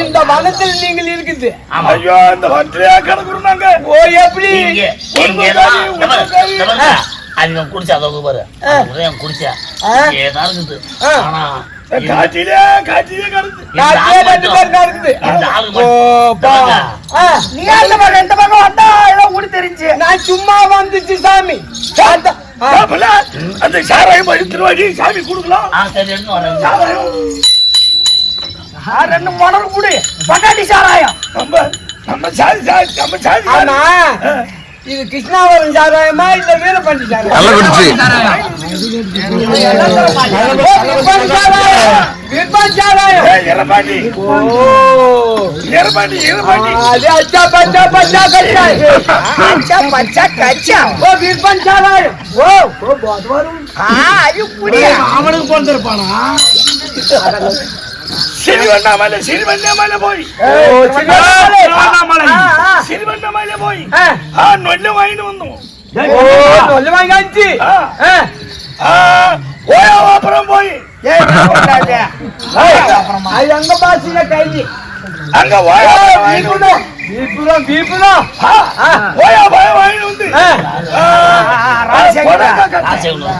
இந்த வனத்தில் நீங்கள் இருக்குது ஆமா. ஐயோ இந்த வண்டியா கிடக்குறோம் நாங்க. ஓ எப்படி? இங்க இங்க தான் இந்த பாரு, இந்த பாரு, அது இவன் குடிச்சா அதோ பாரு இவன் குடிச்சா. ஏதா இருக்குது. ஆனா காட்டிலே காட்டிலே கிடக்கு. இந்த காட்டிலே ஆள் ரெண்டு மட்டும். பேர் தான் இருக்குது. இந்த ஆளு ஓ, பா. மட்டும் ஆ, நீ அந்த பக்கம்? இந்த பக்கம் வந்தா ஏதோ ஊடி தெரிஞ்சு. நான் சும்மா வந்துச்சு சாமி. அந்த- சாராயம் எடுத்துருவாடி சாமி கொடுக்கலாம். ரெண்டு மணல் கூடு. பட்டாட்டி சாராயம். நம்ம நம்ம சாதி சாதி நம்ம சாதி. ஆமா. இது கிருஷ்ணாவரம் சாராயமா இல்ல வீரபாண்டி குடி அவனுக்கு பிறந்திருப்பானா? சிறுவண்ணாமலை சிறுவண்ணாமலை போய். ஓ சிவனாமலை. திருவண்ணாமலை ஆ, ஆ. சிறுவண்ணாமலை போய். ஆ. ஆ நொல்ல வாங்கிட்டு வந்தோம். ஓ நல்ல வாங்காச்சு ஆ.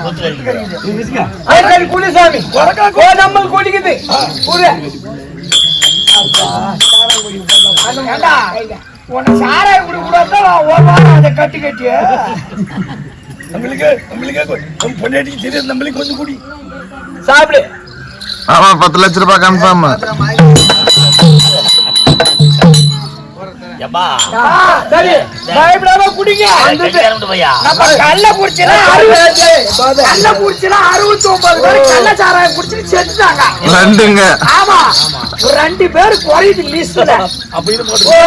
கொத்து வரைக்கும் அது சரி குடி சாமி. கொடக்கா ஓ நம்ம குடிக்குது குடு. ஏண்டா? உன்னை சாராயம் குடி கூட ஒரு வாரம் அதை கட்டி கட்டி. நம்மளுக்கு நம்மளுக்கு கொ- நம்ம பொண்டாட்டிக்கு தெரியாது. நம்மளுக்கு கொஞ்சம் குடி. சாப்பிடு. ஆமா பத்து லட்ச ரூபாய் கன்ஃபார்ம் எப்பா சரி. பயப்படாம குடிங்க. நம்ம கள்ள குடிச்சுனா குடிச்சுனா அறுபத்தி ஒன்பது பேர் கள்ள சாராயம் குடிச்சுட்டு செத்துட்டாங்க. ரெண்டுங்க. ஆமா. ரெண்டு பேர் குறையுது லிஸ்ட்ல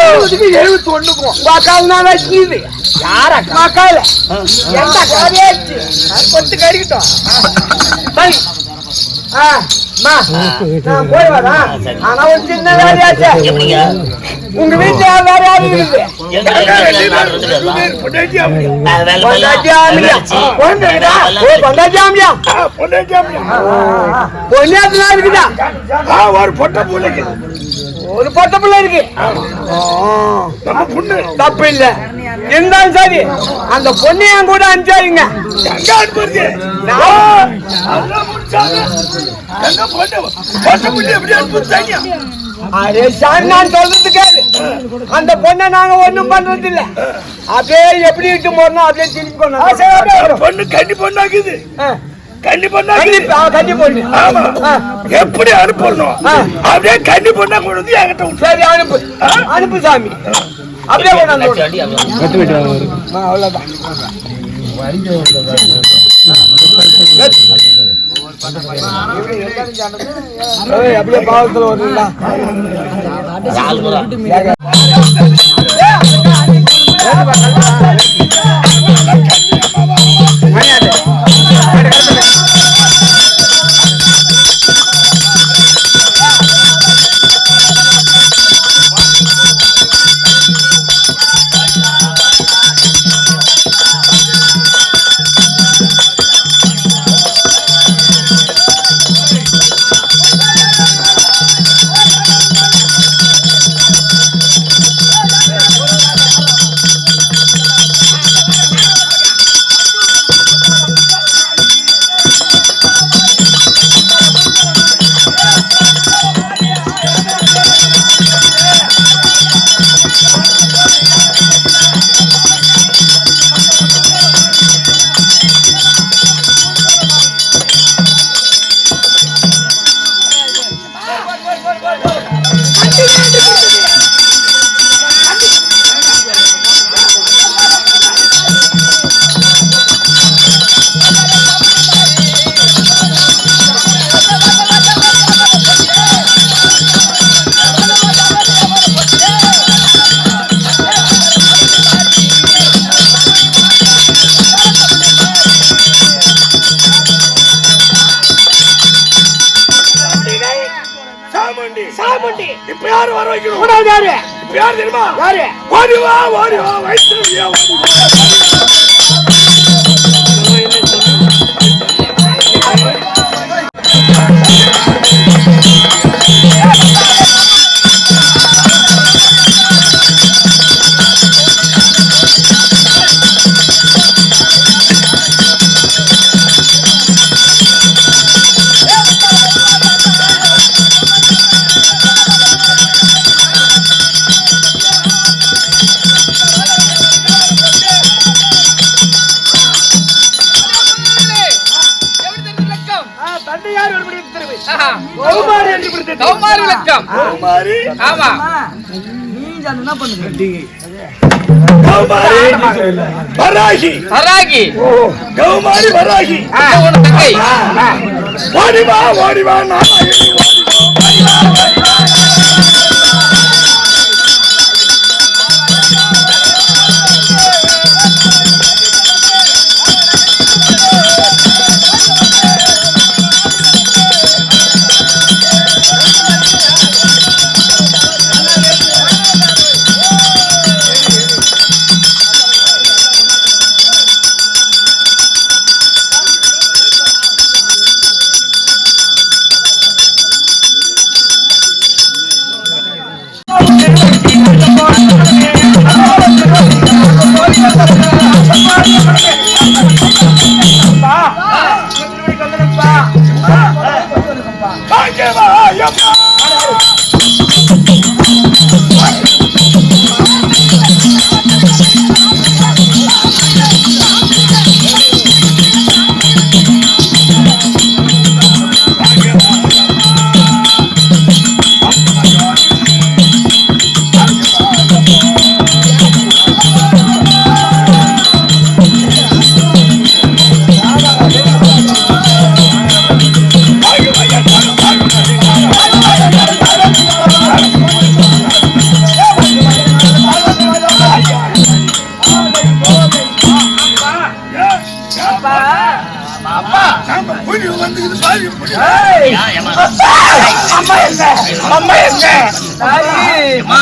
எழுபதுக்கு எழுபத்தி ஒண்ணுக்கும் மக்கால் நான் வச்சுக்குது யார மக்கால் என்ன கதையாச்சு கொத்து கடிக்கிட்டோம் சரி ஆ. மா நான் போய் வரேன். ஆனா ஒரு சின்ன வேலையாச்சு எப்படிங்க? உங்க வீட்டுல வேற யாரும் இருக்குது? ஒரு பொட்டை பிள்ளைக்கு ஒரு பொட்ட பிள்ளை இருக்கு. பொண்ணு. தப்பு இல்ல இருந்தாலும் சரி அந்த பொண்ணு என் கூட அனுப்பிச்சாருங்க பொண்ணு? அரே சார் நான் சொல்றது கேளு. அந்த பொண்ணை நாங்க ஒண்ணும் பண்றது இல்ல அப்படியே எப்படி இட்டு போறோம் அப்படியே திருப்பி கொண்டு வரோம். பொண்ணு கன்னி பொண்ணாக்குது கன்னி பொண்ணு ஆமா. ஆ, எப்படி அனுப்பணும். அப்படியே கன்னி பொண்ணா கொண்டு வந்து என்கிட்ட சரி அனுப்பு. அனுப்பு சாமி. அப்படியே கொண்டாந்து அவ்வளவுதான். அப்படியே பாவத்துல வருங்களா யாரு? யாரு தெரியுமா? யாரு? ஓடி வா ஓடி கௌமாரி என்று பிடித்தது. கௌமாரி விளக்கம் கௌமாரி. ஆமா. கௌமாரி. வராகி. வராகி. கௌமாரி வராகி. இது உன் தங்கை. ஓடி வா ஓடி வா அம்மா எங்க அம்மா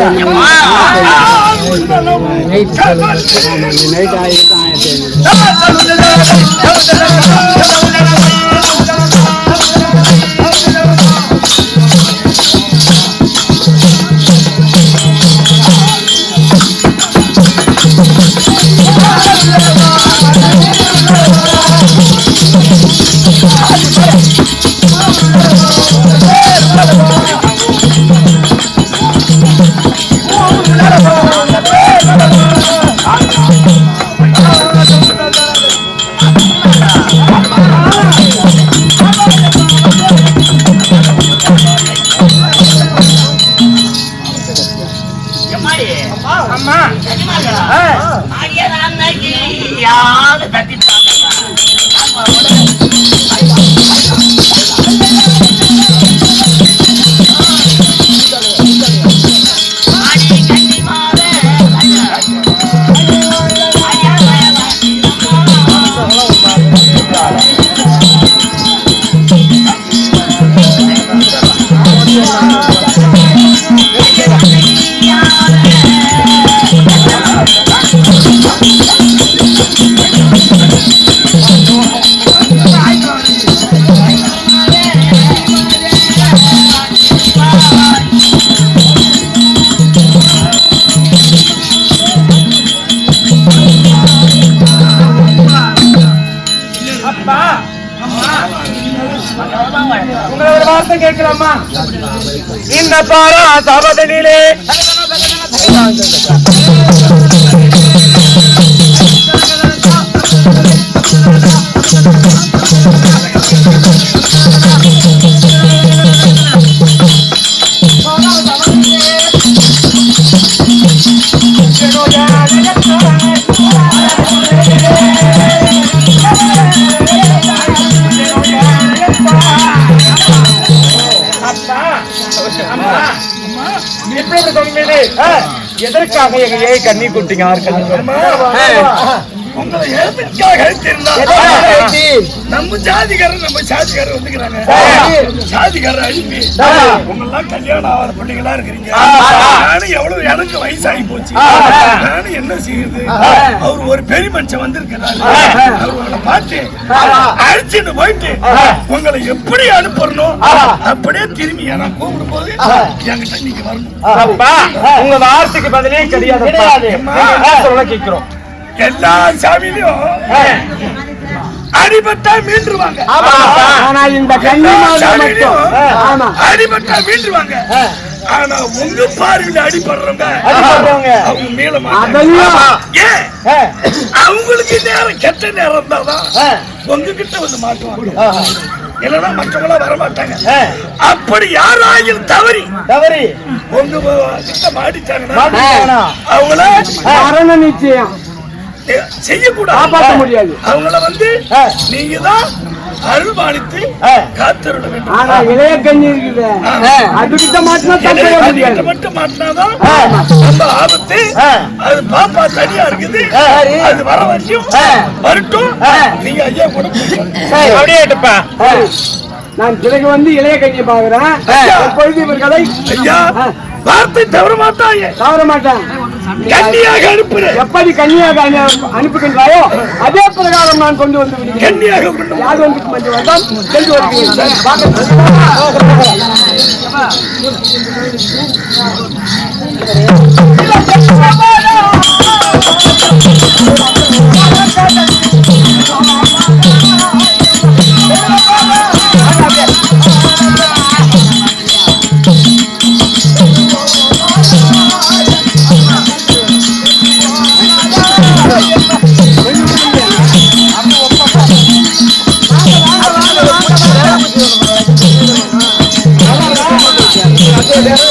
நைட் வாங்க அம்மா ஆ இந்த பாரா சபதனிலே இப்பொழுது சொன்னீங்களே, எதற்காக எங்க ஏழை கண்ணி குட்டிங்க? உங்களை நம்ம ஜாதிகாரர் நம்ம ஜாதிகாரர் வந்துக்கிறாங்க ஜாதிகாரர் அழிப்பி. உங்களெல்லாம் கல்யாணம் ஆகாத பிள்ளைங்களா இருக்கிறீங்க. நானும் எவ்வளவு எனக்கு வயசாகி போச்சு. நானும் என்ன செய்யுது? அவர் ஒரு பெரிய மனுஷன் வந்திருக்கிறாரு அவர் உங்களை பார்த்து அழைச்சிட்டு போயிட்டு உங்களை எப்படி அனுப்பணும் அப்படியே திரும்பி நான் கூப்பிடும் போது என்கிட்ட நீங்க வரணும். அப்பா உங்க வார்த்தைக்கு பதிலே கிடையாது. கேட்கிறோம்? எல்லா சாமியிலும் அடிபட்டா மீண்டுருவாங்க. ஆனா இந்த கண்ணி மட்டும். ஆமா. அடிபட்டா மீண்டுருவாங்க. ஆனா உங்க பார்வையில அடிபடுறவங்க. அவங்க ஏன் அவங்களுக்கு நேரம் கெட்ட நேரம் தான் உங்ககிட்ட வந்து மாட்டுவாங்க. இல்லைன்னா மற்றவங்களா வர மாட்டாங்க அப்படி யாராயும் தவறி தவறி. மாட்டிட்டாங்கன்னா மாட்டிட்டாங்கன்னா. அவங்கள மரண நிச்சயம். செய்யக்கூடாது. காப்பாற்ற முடியாது. அவங்கள வந்து நீங்க தான் அருள்பாலித்து காத்திருட வேண்டும். ஆனா இளைய கண்ணி இருக்குது அதுக்கிட்ட மாட்டினா முடியாது. மட்டும் மாட்டினாதான் ரொம்ப ஆபத்து அது பாப்பா தனியா இருக்குது. அது வர வரைக்கும் வரட்டும். நீங்க ஐயா கூட. அப்படியே எடுப்பா நான் பிறகு வந்து இளைய கண்ணியை பாக்குறேன் எப்பொழுது இவர்களை ஐயா. வார்த்தை தவற மாட்டாங்க தவற மாட்டேன். கண்ணியாக அனுப்புறேன் எப்படி கன்னியாக அனு- அனுப்புகின்றாயோ அதே பிரகாரம் நான் கொண்டு வந்து விடுகிறேன். வா. யார் வந்து வந்தால் சென்று வருகிறேன் ஐயா